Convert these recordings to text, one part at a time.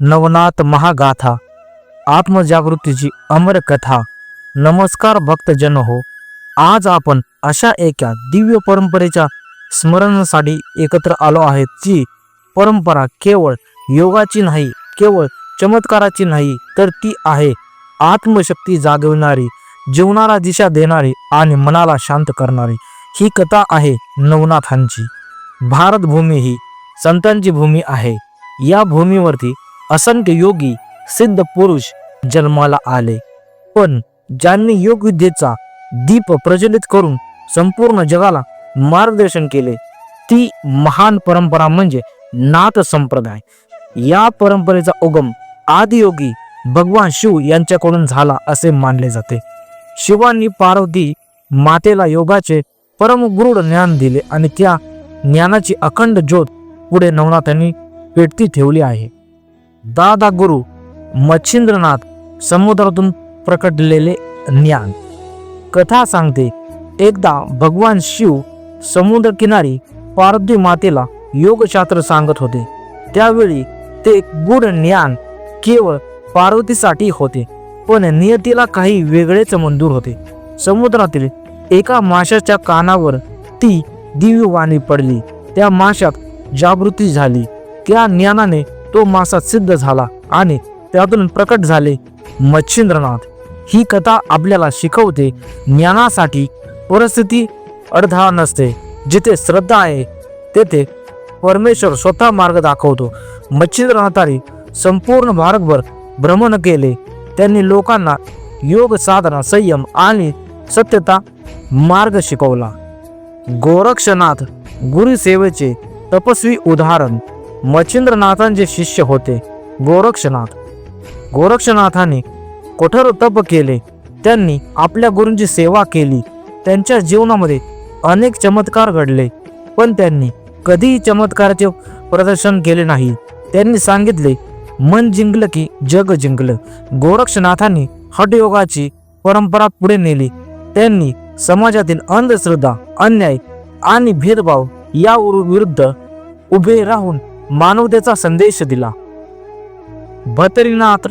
नवनाथ महागाथा आत्मजागृतीची अमर कथा नमस्कार भक्तजन हो. आज आपण अशा एका दिव्य परंपरेच्या स्मरणासाठी एकत्र आलो आहेत जी परंपरा केवळ योगाची नाही केवळ चमत्काराची नाही तर ती आहे आत्मशक्ती जागविणारी जीवनाला दिशा देणारी आणि मनाला शांत करणारी. ही कथा आहे नवनाथांची. भारतभूमी ही संतांची भूमी आहे. या भूमीवरती असंख्य योगी सिद्ध पुरुष जन्माला आले. पण ज्यांनी योग विद्येचा दीप प्रज्वलित करून संपूर्ण जगाला मार्गदर्शन केले ती महान परंपरा म्हणजे नाथ संप्रदाय. या परंपरेचा उगम आदियोगी भगवान शिव यांच्याकडून झाला असे मानले जाते. शिवांनी पार्वती मातेला योगाचे परमगुरूढ ज्ञान दिले आणि त्या ज्ञानाची अखंड ज्योत पुढे नवनाथांनी पेटती ठेवली आहे. दादा गुरु मच्छिंद्रनाथ समुद्रातून प्रकटलेले ज्ञान. कथा सांगते एकदा भगवान शिव समुद्र किनारी पार्वती मातेला योगशास्त्र सांगत होते. त्यावेळी ते गुढ ज्ञान केवळ पार्वतीसाठी होते पण नियतीला काही वेगळेच मंजूर होते. समुद्रातील एका माशाच्या कानावर ती दिव्यवाणी पडली. त्या माशात जागृती झाली. त्या ज्ञानाने तो मासा सिद्ध झाला आणि त्यातून प्रकट झाले मच्छिंद्रनाथ. ही कथा आपल्याला शिकवते ज्ञानासाठी परिस्थिती अडथळा नसते जिथे श्रद्धा आहे तेथे परमेश्वर स्वतः मार्ग दाखवतो. मच्छिंद्रनाथाने संपूर्ण भारतभर भ्रमण केले. त्यांनी लोकांना योग साधना संयम आणि सत्यता मार्ग शिकवला. गोरक्षनाथ गुरुसेवेचे तपस्वी उदाहरण. मच्छिंद्रनाथांचे शिष्य होते. गोरक्षनाथ. गोरक्षनाथाने कठोर तप केले. त्यांनी आपल्या गुरूंची सेवा केली. त्यांच्या जीवनामध्ये अनेक चमत्कार घडले. पण त्यांनी कधीही चमत्काराचे प्रदर्शन केले नाही. त्यांनी सांगितले मन जिंकलं की जग जिंकलं. गोरक्षनाथांनी हठयोगाची परंपरा पुढे नेली. त्यांनी समाजातील अंधश्रद्धा अन्याय आणि भेदभाव या विरुद्ध उभे राहून मानवतेचा संदेश दिला. भतरीनाथ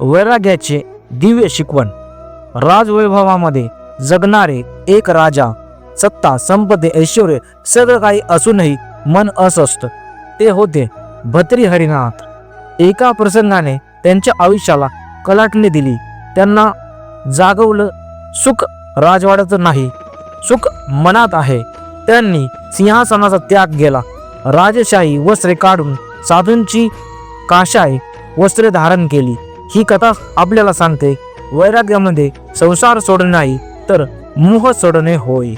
वैराग्याचे दिव्य शिकवण. राजवैभवामध्ये जगणारे एक राजा सत्ता संपत्ती ऐश्वर सगळं काही असूनही मन अस्वस्थ. ते होते भत्री हरिनाथ. एका प्रसंगाने त्यांच्या आयुष्याला कलाटणी दिली. त्यांना जागवलं सुख राजवाड्याचं नाही सुख मनात आहे. त्यांनी सिंहासनाचा त्याग केला. राजशाही वस्त्रे काढून साधूंची काशाय वस्त्रे धारण केली. ही कथा आपल्याला सांगते वैराग्यामध्ये संसार सोडणे नाही तर मोह सोडणे होय.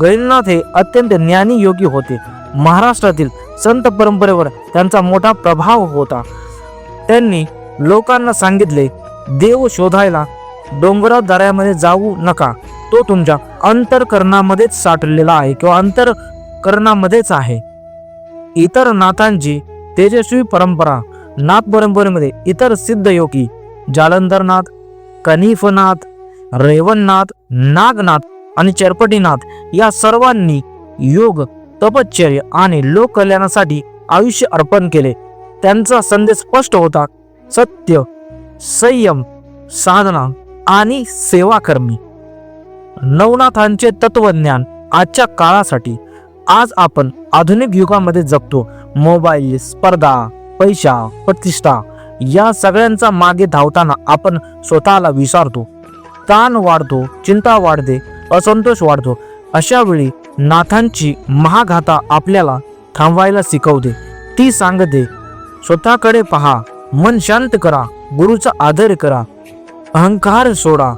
गैरनाथ हे अत्यंत ज्ञानी योगी होते. महाराष्ट्रातील संत परंपरेवर त्यांचा मोठा प्रभाव होता. त्यांनी लोकांना सांगितले देव शोधायला डोंगराव दऱ्यामध्ये जाऊ नका. तो तुमच्या अंतरकरणामध्येच साठलेला आहे किंवा अंतर कर्णामध्येच आहे. इतर नाथांची तेजस्वी परंपरा नाथ परंपरेमध्ये इतर सिद्ध योगी जालंधरनाथ कनिफनाथ रेवणनाथ नागनाथ आणि चरपटीनाथ या सर्वांनी योग तपश्चर्य आणि लोककल्याणासाठी आयुष्य अर्पण केले. त्यांचा संदेश स्पष्ट होता सत्य संयम साधना आणि सेवाकर्मी. नवनाथांचे तत्वज्ञान आजच्या काळासाठी आज आपण आधुनिक युगामध्ये जगतो. मोबाईल स्पर्धा पैसा प्रतिष्ठा या सगळ्यांचा मागे धावताना आपण स्वतःला विसरतो. ताण वाढतो चिंता वाढते असंतोष वाढतो. अशा वेळी नाथांची महाघाता आपल्याला थांबवायला शिकवते. ती सांगते स्वतःकडे पहा मन शांत करा गुरुचा आदर करा अहंकार सोडा.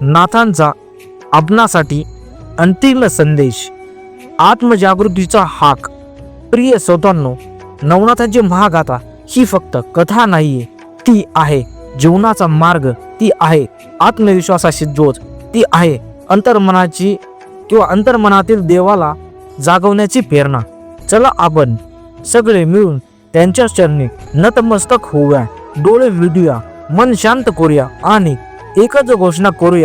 नाथांचा आपणासाठी अंतिम संदेश. आत्मजागृतीचा हाक. प्रिय श्रोतांनो नवनाथांची महागाथा ही फक्त कथा नाहीये. ती आहे जीवनाचा मार्ग ती आहे आत्मविश्वासाची ज्योत ती आहे अंतर्मनाची किंवा अंतर्मनातील देवाला जागवण्याची प्रेरणा. चला आपण सगळे मिळून त्यांच्या चरणी नतमस्तक होऊया. डोळे विडूया मन शांत करूया आणि एकच घोषणा करूया.